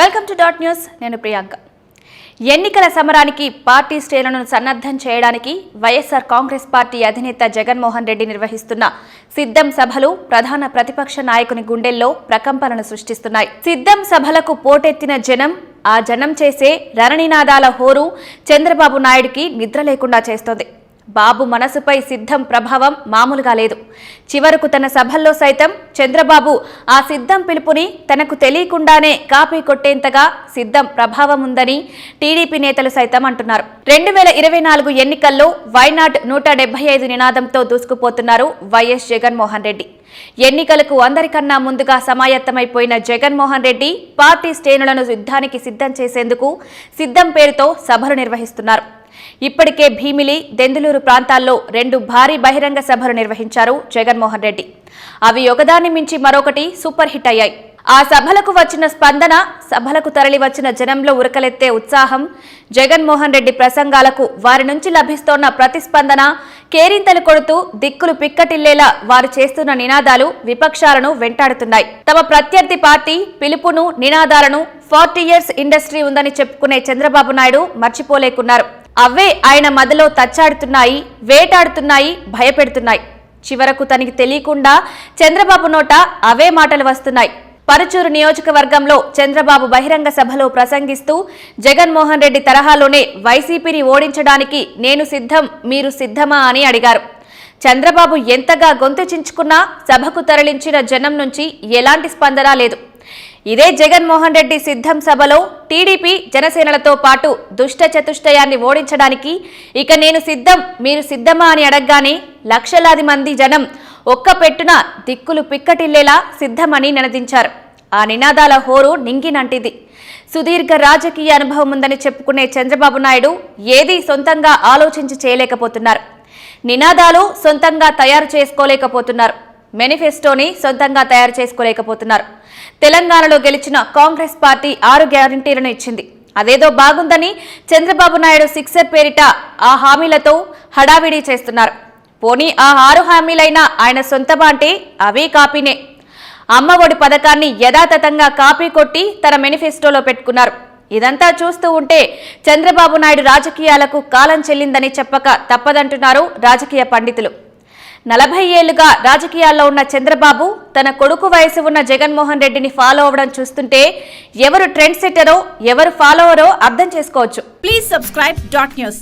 Welcome to dot news. నేను ప్రియాంక. ఎన్నికల సమరానికి పార్టీ శ్రేణులను సన్నద్ధం చేయడానికి వైఎస్ఆర్ కాంగ్రెస్ పార్టీ అధినేత జగన్మోహన్ రెడ్డి నిర్వహిస్తున్న సిద్ధం సభలు ప్రధాన ప్రతిపక్ష నాయకుని గుండెల్లో ప్రకంపనలు సృష్టిస్తున్నాయి. సిద్ధం సభలకు పోటెత్తిన జనం ఆ జనం చేసే రణనినాదాల హోరు చంద్రబాబు నాయుడికి నిద్ర లేకుండా చేస్తోంది. బాబు మనసుపై సిద్ధం ప్రభావం మామూలుగా లేదు. చివరకు తన సభల్లో సైతం చంద్రబాబు ఆ సిద్ధం పిలుపుని తనకు తెలియకుండానే కాపీ కొట్టేంతగా సిద్ధం ప్రభావం ఉందని టీడీపీ నేతలు సైతం అంటున్నారు. రెండు వేల ఇరవై నాలుగు ఎన్నికల్లో వైనాట్ నూట డెబ్బై ఐదు నినాదంతో దూసుకుపోతున్నారు వైఎస్ జగన్మోహన్ రెడ్డి. ఎన్నికలకు అందరికన్నా ముందుగా సమాయత్తమైపోయిన జగన్మోహన్ రెడ్డి పార్టీ శ్రేణులను యుద్ధానికి సిద్ధం చేసేందుకు సిద్ధం పేరుతో సభలు నిర్వహిస్తున్నారు. ఇప్పటికే భీమిలి దెందులూరు ప్రాంతాల్లో రెండు భారీ బహిరంగ సభలు నిర్వహించారు జగన్మోహన్ రెడ్డి. అవి ఒకదాన్ని మించి మరొకటి సూపర్ హిట్ అయ్యాయి. ఆ సభలకు వచ్చిన స్పందన సభలకు తరలి వచ్చిన జనంలో ఉరకలెత్తే ఉత్సాహం జగన్మోహన్ రెడ్డి ప్రసంగాలకు వారి నుంచి లభిస్తోన్న ప్రతిస్పందన కేరింతలు కొడుతూ దిక్కులు పిక్కటిల్లేలా వారు చేస్తున్న నినాదాలు విపక్షాలను వెంటాడుతున్నాయి. తమ ప్రత్యర్థి పార్టీ పిలుపును నినాదాలను ఫార్టీ ఇయర్స్ ఇండస్ట్రీ ఉందని చెప్పుకునే చంద్రబాబు నాయుడు మర్చిపోలేకున్నారు. అవే ఆయన మదిలో తచ్చాడుతున్నాయి వేటాడుతున్నాయి భయపెడుతున్నాయి. చివరకు తనకి తెలియకుండా చంద్రబాబు నోట అవే మాటలు వస్తున్నాయి. పరుచూరు నియోజకవర్గంలో చంద్రబాబు బహిరంగ సభలో ప్రసంగిస్తూ జగన్మోహన్ రెడ్డి తరహాలోనే వైసీపీని ఓడించడానికి నేను సిద్ధం మీరు సిద్ధమా అని అడిగారు. చంద్రబాబు ఎంతగా గొంతుచించుకున్నా సభకు తరలించిన జనం నుంచి ఎలాంటి స్పందన లేదు. ఇదే జగన్మోహన్ రెడ్డి సిద్ధం సభలో టీడీపీ జనసేనలతో పాటు దుష్ట చతుష్టయాన్ని ఓడించడానికి ఇక నేను సిద్ధం మీరు సిద్ధమా అని అడగగానే లక్షలాది మంది జనం ఒక్క పెట్టున దిక్కులు పిక్కటిల్లేలా సిద్ధమని నినదించారు. ఆ నినాదాల హోరు నింగినంటిది సుదీర్ఘ రాజకీయ అనుభవం ఉందని చెప్పుకునే చంద్రబాబు నాయుడు ఏదీ సొంతంగా ఆలోచించి చేయలేకపోతున్నారు. నినాదాలు సొంతంగా తయారు చేసుకోలేకపోతున్నారు. మేనిఫెస్టోని సొంతంగా తయారు చేసుకోలేకపోతున్నారు. తెలంగాణలో గెలిచిన కాంగ్రెస్ పార్టీ ఆరు గ్యారంటీలను ఇచ్చింది. అదేదో బాగుందని చంద్రబాబు నాయుడు సిక్సర్ పేరిట ఆ హామీలతో హడావిడి చేస్తున్నారు. పోనీ ఆ ఆరు హామీలైనా ఆయన సొంతమా అంటే అవే కాపీనే. అమ్మ ఒడి పథకాన్ని యథాతథంగా కాపీ కొట్టి తన మేనిఫెస్టోలో పెట్టుకున్నారు. ఇదంతా చూస్తూ ఉంటే చంద్రబాబు నాయుడు రాజకీయాలకు కాలం చెల్లిందని చెప్పక తప్పదంటున్నారు రాజకీయ పండితులు. నలభై ఏళ్ళుగా రాజకీయాల్లో ఉన్న చంద్రబాబు తన కొడుకు వయసు ఉన్న జగన్మోహన్ రెడ్డిని ఫాలో అవ్వడం చూస్తుంటే ఎవరు ట్రెండ్ సెట్టరో ఎవరు ఫాలోవరో అర్థం చేసుకోవచ్చు. Please subscribe dot news